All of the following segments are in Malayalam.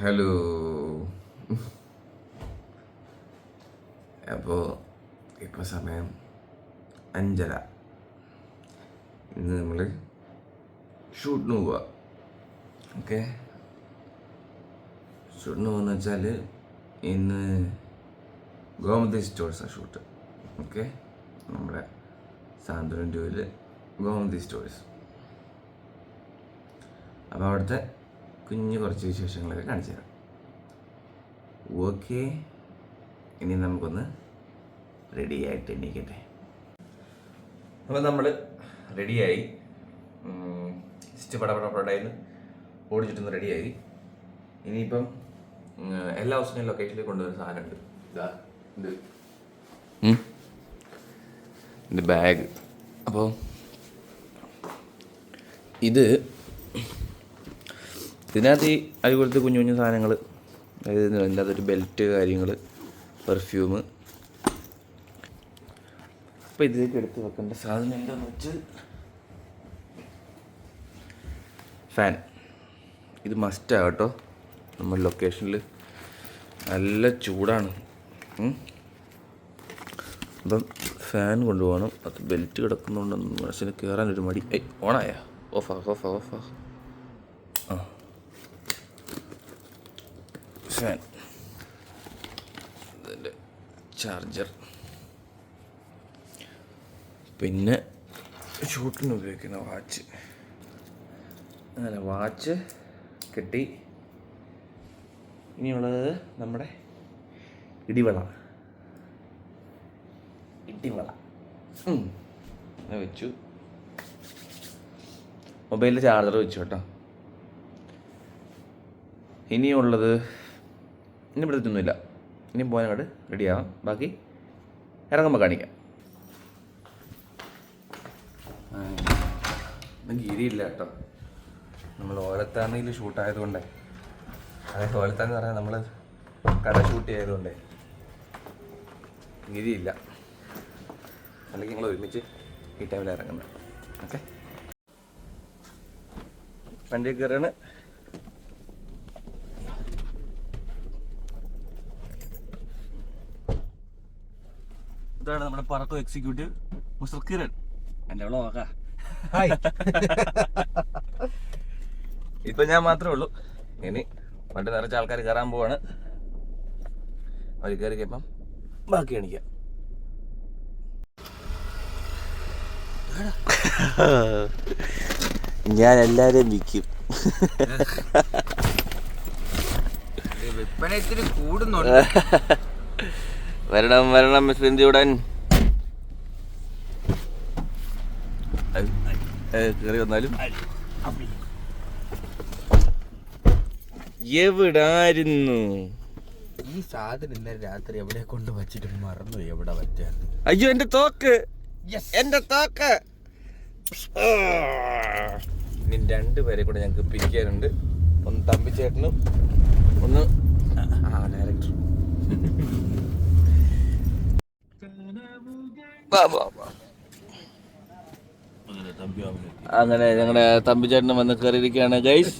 ഹലോ. അപ്പോൾ ഇപ്പോൾ സമയം അഞ്ചര. ഇന്ന് നമ്മൾ ഷൂട്ടിന് പോവുക ഓക്കെ? ഷൂട്ടിന് പോകുന്ന വെച്ചാൽ ഇന്ന് ഗോമതി സ്റ്റോഴ്സാണ് ഷൂട്ട്. ഓക്കെ? നമ്മുടെ സാന്ത്വനം ടൂവിൽ ഗോമതി സ്റ്റോഴ്സ്. അപ്പോൾ അവിടുത്തെ കുഞ്ഞു കുറച്ച് വിശേഷങ്ങളൊക്കെ കാണിച്ചു തരാം. ഓക്കെ ഇനി നമുക്കൊന്ന് റെഡി ആയിട്ട് എണീക്കട്ടെ. അപ്പോൾ നമ്മൾ റെഡിയായി പടപടപടായിരുന്നു ഓടിച്ചിട്ടൊന്ന് റെഡിയായി ഇനിയിപ്പം എല്ലാ ദിവസവും ലൊക്കേഷനിൽ കൊണ്ടുവരുന്ന സാധനമുണ്ട് ഇത് ബാഗ് അപ്പോൾ ഇത് ഇതിനകത്ത് ഈ അതുപോലത്തെ കുഞ്ഞു കുഞ്ഞു സാധനങ്ങൾ അതായത് ഒരു ബെൽറ്റ് കാര്യങ്ങൾ പെർഫ്യൂം അപ്പോൾ ഇതിലേക്ക് എടുത്ത് വെക്കേണ്ട സാധനം എന്താണെന്ന് വെച്ചാൽ ഫാൻ ഇത് മസ്റ്റാണ് കേട്ടോ. നമ്മൾ ലൊക്കേഷനിൽ നല്ല ചൂടാണ്. അപ്പം ഫാൻ കൊണ്ടുപോകണം. അത് ബെൽറ്റ് കിടക്കുന്നുണ്ടെന്ന് മനസ്സിന് കയറാനൊരു മടി. ഏയ് ഓണായ? ഓഫാ ഓഫാ ഓഫാ ഫാൻ ഇതിന്റെ ചാർജർ പിന്നെ ഷൂട്ടിന് ഉപയോഗിക്കുന്ന വാച്ച് അങ്ങനെ വാച്ച് കിട്ടി. ഇനിയുള്ളത് നമ്മുടെ ഇടിവള. ഇടിവള. വെച്ചു. മൊബൈലിൽ ചാർജർ വെച്ചു കേട്ടോ. ഇനിയുള്ളത് ഇനി ഇവിടെ ഇനി പോകാൻ അങ്ങോട്ട് റെഡിയാവാം ബാക്കി ഇറങ്ങുമ്പോൾ കാണിക്കാം. ഗിരിയില്ല കേട്ടോ. നമ്മൾ ഓലത്താന്നിയിൽ ഷൂട്ടായതുകൊണ്ടേ അതായത് ഓലത്താന്ന് പറഞ്ഞാൽ നമ്മൾ കട ഷൂട്ട് ചെയ്തതുകൊണ്ടേ. ഗിരിയില്ല. അല്ലെങ്കിൽ നിങ്ങൾ ഒരുമിച്ച് ഈ ടൈമിൽ ഇറങ്ങുന്നത് ഓക്കെ വണ്ടി കയറാണ് ഇതാണ് നമ്മുടെ പറക്കോ എക്സിക്യൂട്ടീവ് മിസ്റ്റർ കിരൺ. എന്റെ അവളെ നോക്കാം. ഇപ്പൊ ഞാൻ മാത്രമേ ഉള്ളൂ. ഇനി വണ്ടി നിറച്ച ആൾക്കാർ കയറാൻ പോവാണ്. അവർ കയറി കഴിയുമ്പം ബാക്കി കാണിക്കാം. ഞാൻ എല്ലാരെയും വിൽക്കും. വിൽപ്പന ഇത്തിരി കൂടുന്നുണ്ട്. വരണം വരണം മിസ് ബിന്ദിയുടൻ കയറി വന്നാലും. എവിടായിരുന്നു? ഈ സാധനം ഇന്നലെ രാത്രി എവിടെ കൊണ്ട് വച്ചിട്ട് മറന്നു എവിടെ വച്ചാൽ. അയ്യോ എന്റെ തോക്ക്. എന്റെ തോക്ക്. ഇനി രണ്ട് പേരെ കൂടെ ഞങ്ങൾക്ക് പിരിക്കാനുണ്ട്. ഒന്ന് തമ്പിച്ചേട്ടനും ഒന്ന് ആ ഡയറക്ടർ അങ്ങനെ ഞങ്ങളുടെ ചേട്ടന് വന്ന് കയറിയിരിക്കുകയാണ് guys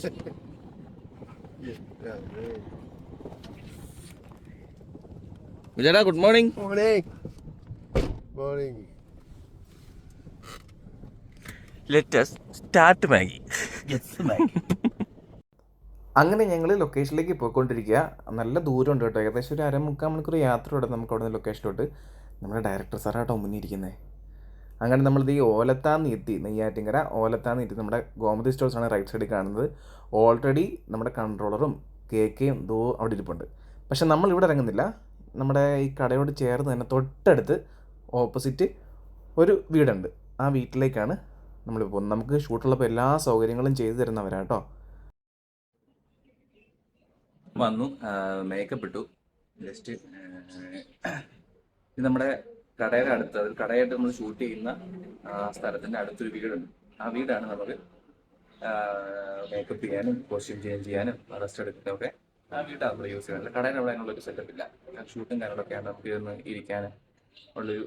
വിജയടാ good morning morning start Maggi അങ്ങനെ ഞങ്ങൾ ലൊക്കേഷനിലേക്ക് പോയിക്കൊണ്ടിരിക്കുക. നല്ല ദൂരമുണ്ട് കേട്ടോ. ഏകദേശം ഒരു അരമുക്കാൽ മണിക്കൂർ യാത്ര ഉണ്ട് നമുക്ക് അവിടെ നിന്ന് ലൊക്കേഷനിലോട്ട് നമ്മുടെ ഡയറക്ടർ സാറാട്ടോ മുന്നിൽ ഇരിക്കുന്നത് അങ്ങനെ നമ്മളിത് ഈ ഓലത്താന്ന് എത്തി നെയ്യാറ്റിങ്കര ഓലത്താന്ന് എത്തി നമ്മുടെ ഗോമതി സ്റ്റോഴ്സ് ആണ് റൈറ്റ് സൈഡിൽ കാണുന്നത്. ഓൾറെഡി നമ്മുടെ കൺട്രോളറും കേക്കയും ദോ അവിടെ ഇരിപ്പുണ്ട്. പക്ഷെ നമ്മൾ ഇവിടെ ഇറങ്ങുന്നില്ല. നമ്മുടെ ഈ കടയോട് ചേർന്ന് തന്നെ തൊട്ടടുത്ത് ഓപ്പോസിറ്റ് ഒരു വീടുണ്ട്. ആ വീട്ടിലേക്കാണ് നമ്മൾ പോകുന്നത്. നമുക്ക് ഷൂട്ടുള്ളപ്പോൾ എല്ലാ സൗകര്യങ്ങളും ചെയ്തു തരുന്നവരാട്ടോ വന്നു മേക്കപ്പ് ഇട്ടു. ജസ്റ്റ് ഇത് നമ്മുടെ കടയുടെ അടുത്ത് അതിൽ കടയായിട്ട് നമ്മൾ ഷൂട്ട് ചെയ്യുന്ന സ്ഥലത്തിന്റെ അടുത്തൊരു വീടുണ്ട്. ആ വീടാണ് നമുക്ക് മേക്കപ്പ് ചെയ്യാനും കോസ്റ്റ്യൂം ചേഞ്ച് ചെയ്യാനും റെസ്റ്റ് എടുക്കാനൊക്കെ ആ വീട്ടാണ് നമ്മൾ യൂസ് ചെയ്യുന്നത്. കടയിൽ അവിടെ അതിനുള്ള ഒരു സെറ്റപ്പ് ഇല്ല. ഷൂട്ടും കാര്യങ്ങളൊക്കെയാണ് നമുക്ക് ഇരുന്ന് ഇരിക്കാൻ ഉള്ളൊരു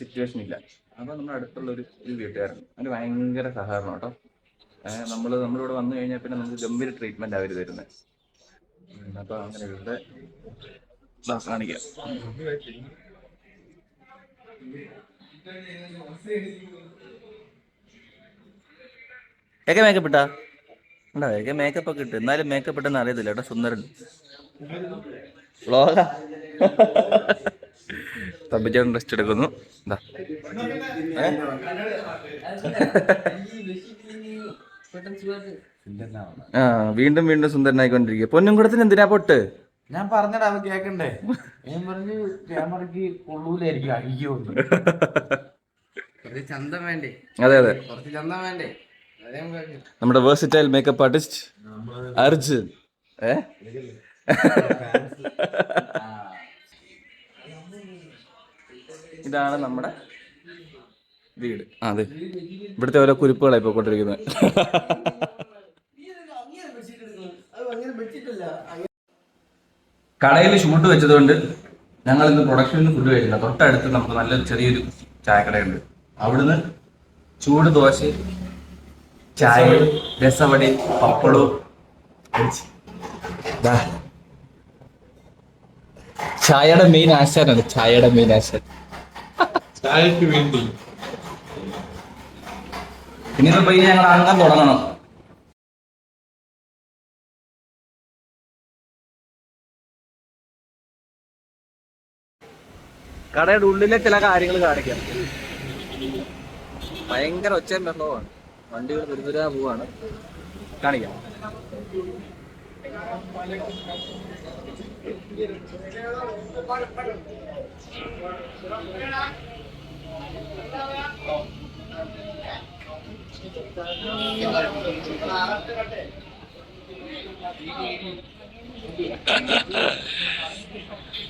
സിറ്റുവേഷൻ ഇല്ല. അപ്പോൾ നമ്മുടെ അടുത്തുള്ള ഒരു ഒരു വീട്ടുകാരൻ അതിന് ഭയങ്കര സഹകരണം കേട്ടോ. നമ്മൾ നമ്മളിവിടെ വന്നു കഴിഞ്ഞാൽ പിന്നെ നമുക്ക് ഗംഭീര ട്രീറ്റ്മെന്റ് അവർ തരുന്നത് അപ്പൊ അങ്ങനെ ഇവിടെ കാണിക്കാം. ഏക മേക്കപ്പ് ഇട്ടാ? ഉണ്ടോ? ഏക മേക്കപ്പ് ഒക്കെ ഇട്ട്. എന്നാലും മേക്കപ്പ് ഇട്ടെന്ന് അറിയത്തില്ല കേട്ടോ സുന്ദരൻ. വ്ളോഗ തമ്പിച്ചേട്ടൻ റെസ്റ്റ് എടുക്കുന്നു. ആ വീണ്ടും വീണ്ടും സുന്ദരനായിക്കൊണ്ടിരിക്കുക പൊന്നും കൂടത്തിന് എന്തിനാ പൊട്ട്? ഞാൻ പറഞ്ഞടാ അവ കേക്കണ്ടേ? ഞാൻ പറഞ്ഞു ക്യാമറക്ക് കൊള്ളൂലായിരിക്കും. അയ്യോ. ചന്തം വേണ്ടേ? അതെ അതെ. കുറച്ച് ചന്തം വേണ്ടേ? നമ്മുടെ വേഴ്സിറ്റൈൽ മേക്കപ്പ് ആർട്ടിസ്റ്റ് അർജുൻ. ഏ? ഇതാണ് നമ്മുടെ വീട്. അതെ. ഇവിടുത്തെ ഓരോ കുരിപ്പുകളായി പോയിക്കൊണ്ടിരിക്കുന്നത്. കടയിൽ ഷൂട്ട് വെച്ചതുകൊണ്ട് ഞങ്ങൾ ഇന്ന് പ്രൊഡക്ഷനിൽ നിന്ന് ഫുഡ് കഴിച്ചില്ല. തൊട്ടടുത്ത് നമുക്ക് നല്ല ചെറിയൊരു ചായക്കടയുണ്ട്. അവിടുന്ന് ചൂട് ദോശ ചായ രസവടി പപ്പടവും. ചായയുടെ മെയിൻ ആശാനാണ്. ചായയുടെ മെയിൻ ആശാൻ. ചായക്ക് വേണ്ടി. ഇനിയിപ്പോ പയ്യെ ഞങ്ങൾ അങ്ങനെ തുടങ്ങണം. കടയുടെ ഉള്ളിലെ ചില കാര്യങ്ങൾ കാണിക്കാം. ഭയങ്കര ഒച്ചയും ബഹളവുമാണ്. വണ്ടികൾ ദുരിതരാ പോവാണ്. കാണിക്കാം.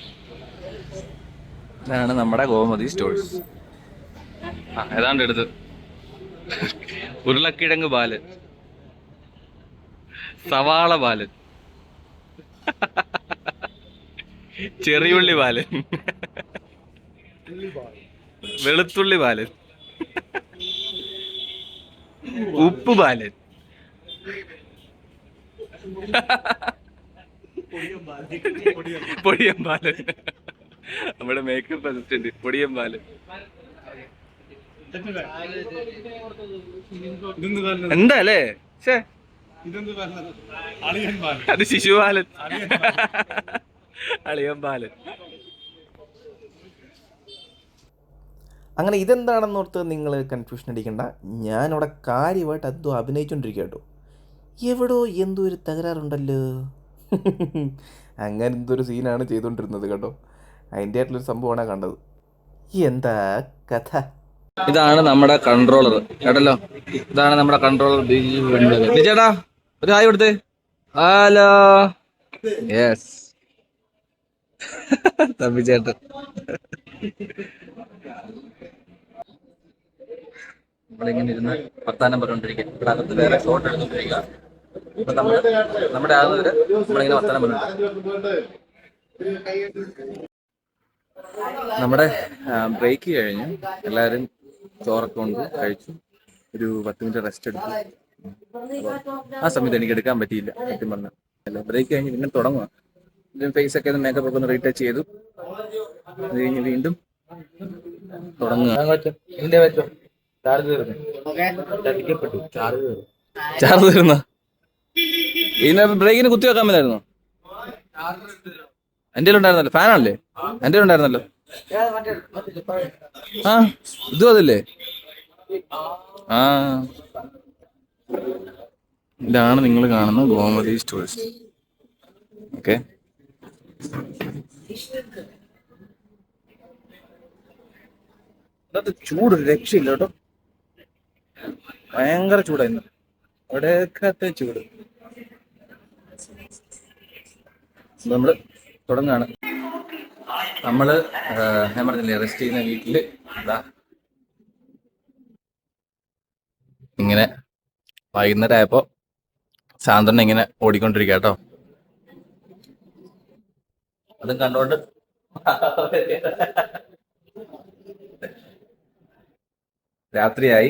ഇതാണ് നമ്മുടെ ഗോമതി സ്റ്റോഴ്സ്. ആ ഏതാണ്ട് എടുത്ത്. ഉരുളക്കിഴങ്ങ് പാൽ. സവാള പാൽ. ചെറിയുള്ളി പാൽ. വെളുത്തുള്ളി പാൽ. ഉപ്പ് പാൽ. പൊടിയം ബാലൻ നമ്മുടെ മേക്കപ്പ് അസിസ്റ്റന്റ് പൊടിയം ബാലൻ. എന്താ അല്ലേ ഷേ അത് ശിശുപാലൻ അളിയൻ അങ്ങനെ ഇതെന്താണെന്ന് ഓർത്ത് നിങ്ങൾ കൺഫ്യൂഷൻ അടിക്കണ്ട. ഞാനിവിടെ കാര്യമായിട്ട് അതോ അഭിനയിച്ചുകൊണ്ടിരിക്കുക കേട്ടോ. എവിടോ എന്തോ ഒരു തകരാറുണ്ടല്ലോ. അങ്ങനെ എന്തൊരു സീനാണ് ചെയ്തുകൊണ്ടിരുന്നത് കേട്ടോ. അതിന്റെ ആയിട്ടുള്ളൊരു സംഭവമാണ് കണ്ടത്. എന്താ കഥ? ഇതാണ് നമ്മുടെ കൺട്രോളർ കേട്ടല്ലോ? ഇതാണ് നമ്മുടെ കൺട്രോളർ ചേട്ടാ ഒരു ഹായ് കൊടുത്തേ. ഹലോ. യെസ് തമ്പി ചേട്ടൻ നമ്മളിങ്ങനെ ഇരുന്ന് വർത്താനം പറഞ്ഞോണ്ടിരിക്കുക ഇവിടെ അകത്ത് വേറെ ഷോട്ട് എടുത്തോണ്ടിരിക്കുക ഇപ്പൊ നമ്മൾ നമ്മുടെ ആ വരെ നമ്മളിങ്ങനെ വർത്താനം പറഞ്ഞു നമ്മുടെ ബ്രേക്ക് കഴിഞ്ഞു. എല്ലാവരും ചോറൊക്കെ കൊണ്ട് കഴിച്ചു. ഒരു പത്ത് മിനിറ്റ് റെസ്റ്റ് എടുത്തു. ആ സമയത്ത് എനിക്ക് എടുക്കാൻ പറ്റിയില്ല സത്യം പറഞ്ഞ. ബ്രേക്ക് കഴിഞ്ഞ് പിന്നെ തുടങ്ങുക ഫേസ് ഒക്കെ മേക്കപ്പ് ഒക്കെ ഒന്ന് റീടച്ച് ചെയ്തു. അത് കഴിഞ്ഞ് വീണ്ടും തുടങ്ങുക ചാർജ് തീർന്ന. ബ്രേക്കിന് കുത്തി വെക്കാൻ പറ്റായിരുന്നോ എന്റെ ഉണ്ടായിരുന്നല്ലോ ഫാനാണല്ലേ? എന്റെ ഉണ്ടായിരുന്നല്ലോ ആ ഇതും അതല്ലേ? ആ. ഇതാണ് നിങ്ങൾ കാണുന്ന ഗോമതി സ്റ്റോഴ്സ്. ഓക്കെ. ചൂട് രക്ഷയില്ല കേട്ടോ. ഭയങ്കര ചൂടായിരുന്നു അവിടെയൊക്കെ ചൂട്. നമ്മൾ തുടങ്ങാണ്. നമ്മൾ ഞാൻ പറഞ്ഞില്ലേ റെസ്റ്റ് ചെയ്യുന്ന വീട്ടിൽ എന്താ ഇങ്ങനെ വൈകുന്നേരം ആയപ്പോ സാന്ദ്രൻ ഇങ്ങനെ ഓടിക്കൊണ്ടിരിക്കുക കേട്ടോ അതും കണ്ടോണ്ട്. രാത്രിയായി.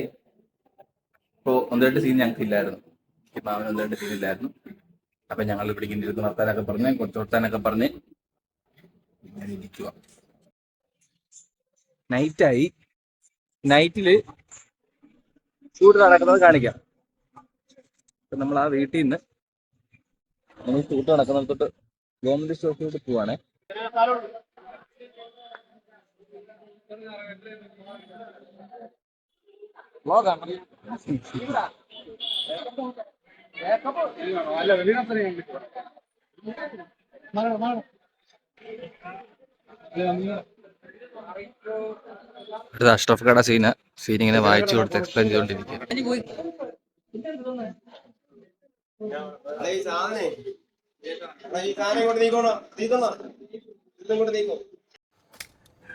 ഇപ്പോ ഒന്ന് രണ്ട് സീൻ ഞങ്ങൾക്ക് ഇല്ലായിരുന്നു. മാമന് ഒന്ന് രണ്ട് സീൻ ഇല്ലായിരുന്നു. അപ്പൊ ഞങ്ങൾ ഇവിടെ ഇങ്ങനെ ഇരുന്ന് വർത്താനൊക്കെ പറഞ്ഞ് കുറച്ച് വർത്താനൊക്കെ പറഞ്ഞ് ഇരിക്കുക നൈറ്റായി നൈറ്റിൽ ചൂട് നടക്കുന്നത് കാണിക്കാം. നമ്മൾ ആ വീട്ടിൽ നിന്ന് നമ്മൾ ഷൂട്ട് നടക്കുന്നിടത്തോട്ട് ഗവൺമെന്റ് സ്റ്റോപ്പിലോട്ട് പോവാണേ. വ്ളോഗാണ് ഇത് അഷ്റഫ് കട സീന സീൻ ഇങ്ങനെ വായിച്ചു കൊടുത്ത് എക്സ്പ്ലെയിൻ ചെയ്തോണ്ടിരിക്കുക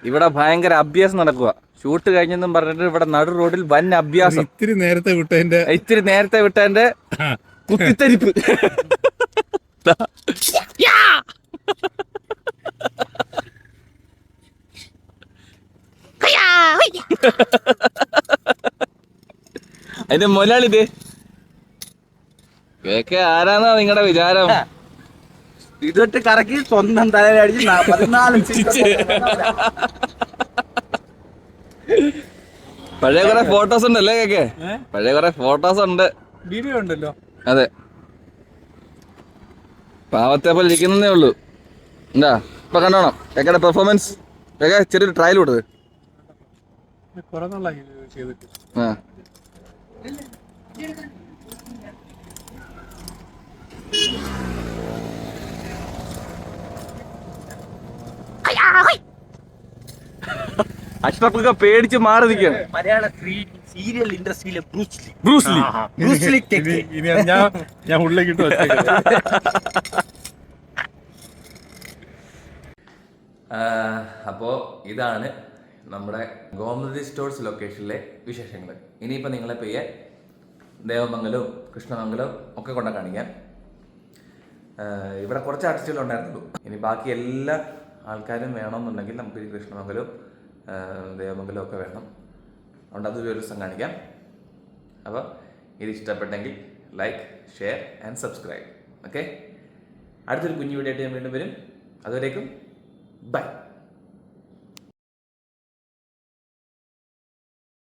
ഇവിടെ ഭയങ്കര അഭ്യാസം നടക്കുക ഷൂട്ട് കഴിഞ്ഞെന്നും പറഞ്ഞിട്ട് ഇവിടെ നടു റോഡിൽ വൻ അഭ്യാസം. ഇത്തിരി നേരത്തെ വിട്ടതിന്റെ ഇത്തിരി നേരത്തെ വിട്ടതിന്റെ കുത്തിത്തരിപ്പ്. അതിന്റെ മൊലാളിത് കേക്കെ കേക്ക് ആരാന്നാ നിങ്ങളുടെ വിചാരം? ഇതൊട്ട് കറക്കി സ്വന്തം തലയിലടിച്ച് പതിനാല് പഴയ കുറെ ഫോട്ടോസ് ഉണ്ടല്ലേ കേക്ക്? പഴയ കുറെ ഫോട്ടോസ് ഉണ്ട്. വീഡിയോ ഉണ്ടല്ലോ. അതെ. പാവത്തെ പോലെ ഇരിക്കുന്നേ ഉള്ളൂ. എന്താ? ഇപ്പൊ കണ്ടോണം. കേക്കടെ പെർഫോമൻസ് കേക്ക ചെറിയൊരു ട്രയൽ കൊടുത്ത് കുറെ നാളായി ഇത് ചെയ്തിട്ട്. ആ. അഷ്റഫൊക്കെ പേടിച്ച് മാറി നിൽക്കുകയാണ് മലയാള serial ഇൻഡസ്ട്രിയിലെ Bruce Lee Bruce Lee Bruce Lee ഇനി ഇനി ഞാൻ ഞാൻ ഉള്ളിലേക്ക് അപ്പോൾ ഇതാണ് നമ്മുടെ ഗോമതി സ്റ്റോഴ്സ് ലൊക്കേഷനിലെ വിശേഷങ്ങൾ. ഇനിയിപ്പോൾ നിങ്ങളെ പെയ്യെ ദേവമംഗലവും കൃഷ്ണമംഗലവും ഒക്കെ കൊണ്ട കാണിക്കാൻ. ഇവിടെ കുറച്ച് ആർട്ടിസ്റ്റുകൾ ഉണ്ടായിരുന്നുള്ളൂ ഇനി ബാക്കി എല്ലാ ആൾക്കാരും വേണമെന്നുണ്ടെങ്കിൽ നമുക്ക് ഈ കൃഷ്ണമംഗലവും ദേവമംഗലവും ഒക്കെ വേണം. അതുകൊണ്ട് അത് ഒരു ദിവസം കാണിക്കാം. അപ്പോൾ ഇത് ഇഷ്ടപ്പെട്ടെങ്കിൽ like share and subscribe okay അടുത്തൊരു കുഞ്ഞു വീഡിയോ ആയിട്ട് ഞാൻ വീണ്ടും വരും. അതുവരേക്കും ബൈ